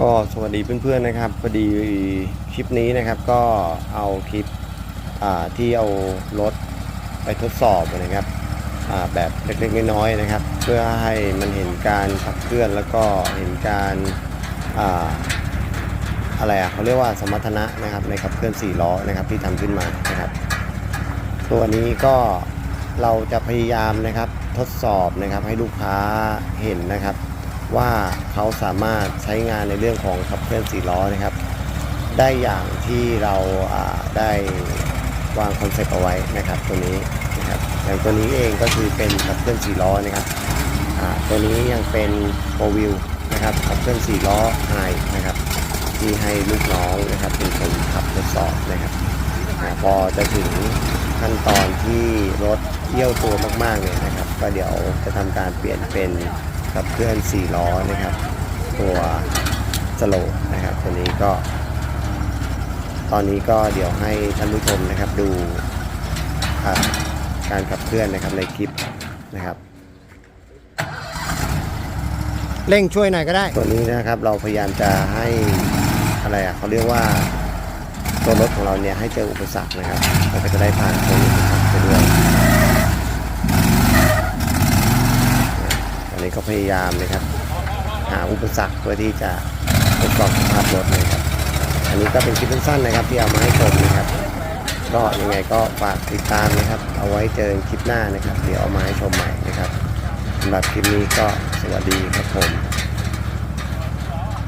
ก็สวัสดีเพื่อนๆนะครับพอดีคลิปนี้นะครับก็เอาคลิปที่เอารถไปทดสอบนะครับแบบเล็กๆน้อยๆนะครับ เพื่อให้มันเห็นการขับเคลื่อนแล้วก็เห็นการอาอะไรอะเขาเรียกว่าสมรรถนะนะครับในขับเคลื่อน4ล้อนะครับที่ทำขึ้นมานะครับ ตัวนี้ก็เราจะพยายามนะครับทดสอบนะครับให้ลูกค้าเห็นนะครับ ว่าเขาสามารถใช้งานในเรื่องของขับเคลื่อนสี่ล้อนะครับ ได้อย่างที่เราได้วางคอนเซ็ปต์เอาไว้นะครับตัวนี้นะครับอย่างตัวนี้เองก็คือเป็นขับเคลื่อนสี่ล้อนะครับตัวนี้ยังเป็นโฟวิวนะครับขับเคลื่อนสี่ล้อไฮนะครับที่ให้ลูกน้องนะครับเป็นคนขับทดสอบนะครับพอจะถึงขั้นตอนที่รถเยี่ยวตัวมากๆเนี่ยนะครับ ก็เดี๋ยวจะทำการเปลี่ยนเป็น ขับเคลื่อน4ล้อนะครับ ตัวสโลว์นะครับ ตัวนี้ก็ ตอนนี้ก็เดี๋ยวให้ท่านผู้ชมนะครับดูอ่าการขับเคลื่อนนะครับในคลิปนะครับเร่งช่วยหน่อยก็ได้ ตัวนี้นะครับเราพยายามจะให้อะไรอะเขาเรียกว่าตัวรถของเราเนี่ยให้เจออุปสรรคนะครับเราก็จะได้ผ่านพ้นอุปสรรคไปด้วยตอนนี้ ก็พยายามนะครับ หาอุปสรรคเพื่อที่จะทดสอบสภาพรถนะครับ อันนี้ก็เป็นคลิปสั้นๆนะครับ ที่เอามาให้ชมนะครับ ก็ยังไงก็ฝากติดตามนะครับ เอาไว้เจอคลิปหน้านะครับ เดี๋ยวเอามาให้ชมใหม่นะครับสำหรับคลิปนี้ก็สวัสดีครับผม